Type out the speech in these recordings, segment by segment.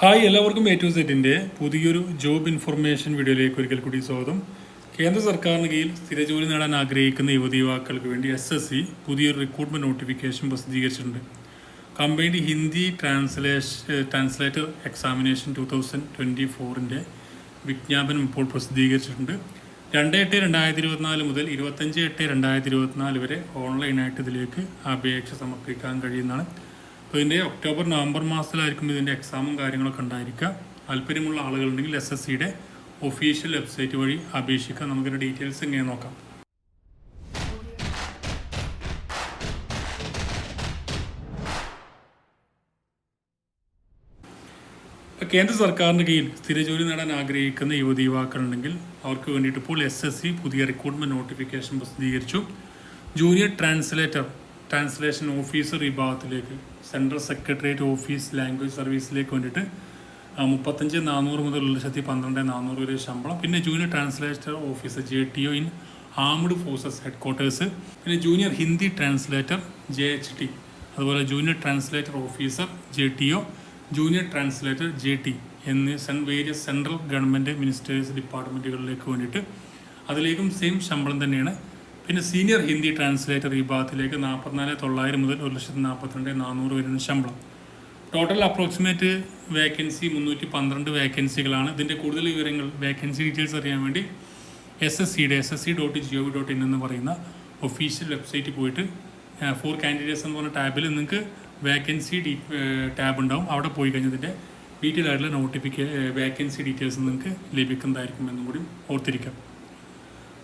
Hi എല്ലാവർക്കും A to സെറ്റിന്റെ പുതിയൊരു ജോബ് ഇൻഫർമേഷൻ വീഡിയോയിലേക്ക് ഒരിക്കൽ കൂടി സ്വാഗതം. കേന്ദ്ര സർക്കാരിന് കീഴിൽ സ്ഥിര ജോലി നേടാൻ ആഗ്രഹിക്കുന്ന യുവതി യുവാക്കൾക്ക് വേണ്ടി എസ് എസ് സി പുതിയൊരു റിക്രൂട്ട്മെന്റ് നോട്ടിഫിക്കേഷൻ പ്രസിദ്ധീകരിച്ചിട്ടുണ്ട്. കമ്പനിയുടെ Hindi translation translator examination two thousand twenty ഫോറിന്റെ വിജ്ഞാപനം ഇപ്പോൾ പ്രസിദ്ധീകരിച്ചിട്ടുണ്ട്. രണ്ട് എട്ട് രണ്ടായിരത്തി ഇരുപത്തിനാല് മുതൽ ഇരുപത്തഞ്ച് എട്ട് രണ്ടായിരത്തി ഇരുപത്തിനാല് വരെ ഓൺലൈനായിട്ട് ഇതിലേക്ക് അപേക്ഷ സമർപ്പിക്കാൻ കഴിയുന്നതാണ്. അപ്പോൾ ഇതിന്റെ ഒക്ടോബർ നവംബർ മാസത്തിലായിരിക്കും ഇതിന്റെ എക്സാമും കാര്യങ്ങളൊക്കെ ഉണ്ടായിരിക്കുക. താല്പര്യമുള്ള ആളുകളുണ്ടെങ്കിൽ എസ് എസ് സിയുടെ ഒഫീഷ്യൽ വെബ്സൈറ്റ് വഴി അപേക്ഷിക്കാം നമുക്കിന്റെ ഡീറ്റെയിൽസ് ഇങ്ങനെ നോക്കാം. കേന്ദ്ര സർക്കാരിന്റെ കീഴിൽ സ്ഥിര ജോലി നേടാൻ ആഗ്രഹിക്കുന്ന യുവതി യുവാക്കളുണ്ടെങ്കിൽ അവർക്ക് വേണ്ടിയിട്ട് ഇപ്പോൾ എസ് എസ് സി പുതിയ റിക്രൂട്ട്മെന്റ് നോട്ടിഫിക്കേഷൻ പ്രസിദ്ധീകരിച്ചു. ജൂനിയർ ട്രാൻസ്ലേറ്റർ ട്രാൻസ്ലേഷൻ ഓഫീസർ വിഭാഗത്തിലേക്ക് സെൻട്രൽ സെക്രട്ടേറിയറ്റ് ഓഫീസ് ലാംഗ്വേജ് സർവീസിലേക്ക് വേണ്ടിയിട്ട് മുപ്പത്തഞ്ച് നാനൂറ് മുതൽ ഒരു ലക്ഷത്തി പന്ത്രണ്ട് നാനൂറ് വരെ ശമ്പളം. പിന്നെ junior translator officer J T O in armed forces headquarters പിന്നെ junior Hindi translator J H T അതുപോലെ junior translator officer J T O junior translator J T എന്നീ സെൻ വേരിയസ് സെൻട്രൽ ഗവൺമെന്റ് മിനിസ്റ്റേഴ്സ് ഡിപ്പാർട്ട്മെന്റുകളിലേക്ക് വേണ്ടിയിട്ട് അതിലേക്കും സെയിം ശമ്പളം തന്നെയാണ്. പിന്നെ സീനിയർ ഹിന്ദി ട്രാൻസ്ലേറ്റർ ഈ ഭാഗത്തിലേക്ക് നാൽപ്പത്തിനാല് തൊള്ളായിരം മുതൽ ഒരു ലക്ഷത്തി നാൽപ്പത്തിരണ്ട് നാനൂറ് വരുന്ന ശമ്പളം. ടോട്ടൽ അപ്രോക്സിമേറ്റ് വേക്കൻസി മുന്നൂറ്റി പന്ത്രണ്ട് വേക്കൻസികളാണ് ഇതിന്റെ കൂടുതൽ വിവരങ്ങൾ വേക്കൻസി ഡീറ്റെയിൽസ് അറിയാൻ വേണ്ടി എസ് എസ് സിയുടെ S S C dot G O V dot in എന്ന് പറയുന്ന ഒഫീഷ്യൽ വെബ്സൈറ്റിൽ പോയിട്ട് ഫോർ കാൻഡിഡേറ്റ്സ് എന്ന് പറഞ്ഞ ടാബിൽ നിങ്ങൾക്ക് വേക്കൻസി ഡീ ടാബ് ഉണ്ടാവും. അവിടെ പോയി കഴിഞ്ഞതിന്റെ ഡീറ്റെയിൽ ആയിട്ടുള്ള നോട്ടിഫിക്കേ വേക്കൻസി ഡീറ്റെയിൽസ് നിങ്ങൾക്ക് ലഭിക്കുന്നതായിരിക്കും എന്നും കൂടി ഓർത്തിരിക്കാം.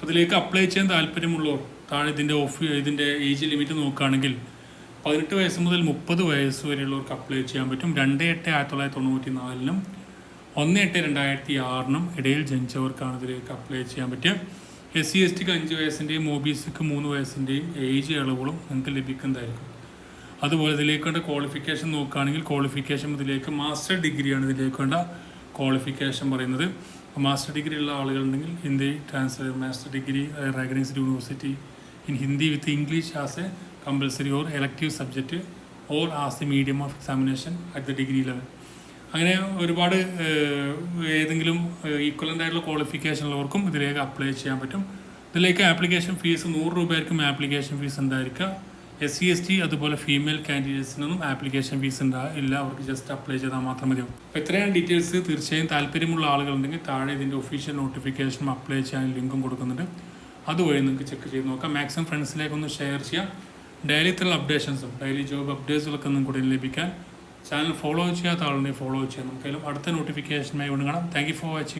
അപ്പോൾ ഇതിലേക്ക് അപ്ലൈ ചെയ്യാൻ താല്പര്യമുള്ളവർ താഴെ ഇതിന്റെ ഓഫ് ഇതിന്റെ ഏജ് ലിമിറ്റ് നോക്കുകയാണെങ്കിൽ പതിനെട്ട് വയസ്സ് മുതൽ മുപ്പത് വയസ്സ് വരെയുള്ളവർക്ക് അപ്ലൈ ചെയ്യാൻ പറ്റും. രണ്ട് എട്ട് ആയിരത്തി തൊള്ളായിരത്തി തൊണ്ണൂറ്റി നാലിനും ഒന്ന് എട്ട് രണ്ടായിരത്തി ആറിനും ഇടയിൽ ജനിച്ചവർക്കാണ് ഇതിലേക്ക് അപ്ലൈ ചെയ്യാൻ പറ്റുക. എസ് സി എസ് ടിക്ക് അഞ്ച് വയസ്സിന്റെയും ഒ ബി സിക്ക് മൂന്ന് വയസ്സിന്റെയും ഏജ് ഇളവുകളും നിങ്ങൾക്ക് ലഭിക്കുന്നതായിരിക്കും. അതുപോലെ ഇതിലേക്ക് വേണ്ട ക്വാളിഫിക്കേഷൻ നോക്കുകയാണെങ്കിൽ ക്വാളിഫിക്കേഷൻ ഇതിലേക്ക് മാസ്റ്റർ ഡിഗ്രിയാണ് ഇതിലേക്ക് വേണ്ട. ക്വാളിഫിക്കേഷൻ പറയുന്നത്. മാസ്റ്റർ ഡിഗ്രി ഉള്ള ആളുകളുണ്ടെങ്കിൽ Hindi transfer master degree recognised university in Hindi with English as a compulsory or elective subject or as a medium of examination at the degree level അങ്ങനെ ഒരുപാട് ഏതെങ്കിലും ഈക്വലന്റ് ആയിട്ടുള്ള ക്വാളിഫിക്കേഷൻ ഉള്ളവർക്കും ഇതിലേക്ക് apply ചെയ്യാൻ പറ്റും. ഇതിലേക്ക് ആപ്ലിക്കേഷൻ ഫീസ് നൂറ് രൂപയായിരിക്കും ആപ്ലിക്കേഷൻ ഫീസ് ഉണ്ടായിരിക്കുക എസ് സി എസ് ടി അതുപോലെ ഫീമെയിൽ കാൻഡിഡേറ്റ്സിനൊന്നും ആപ്ലിക്കേഷൻ ഫീസ് ഉണ്ടാ. ഇല്ല അവർക്ക് ജസ്റ്റ് അപ്ലൈ ചെയ്താൽ മാത്രം മതിയാവും. അപ്പോൾ ഇത്രയാണ് ഡീറ്റെയിൽസ് തീർച്ചയായും താല്പര്യമുള്ള ആളുകളുണ്ടെങ്കിൽ താഴെ ഇതിന്റെ ഒഫീഷ്യൽ നോട്ടിഫിക്കേഷനും അപ്ലൈ ചെയ്യാൻ ലിങ്കും കൊടുക്കുന്നുണ്ട്. അതുവഴി നിങ്ങൾക്ക് ചെക്ക് ചെയ്ത് നോക്കാം. മാക്സിമം ഫ്രണ്ട്സിലേക്കൊന്ന് ഷെയർ ചെയ്യാം. ഡെയിലി ഇത്തരം അപ്ഡേഷൻസും ഡെയിലി ജോബ് അപ്ഡേറ്റ്സുകളൊക്കെ ഒന്നും കൂടി ലഭിക്കാൻ. ചാനൽ ഫോളോ ചെയ്യാത്ത ആളുണ്ടെങ്കിൽ ഫോളോ ചെയ്യാം. നമുക്കെല്ലാം അടുത്ത നോട്ടിഫിക്കേഷനുമായി കൊണ്ട് കാണാം. Thank you for watching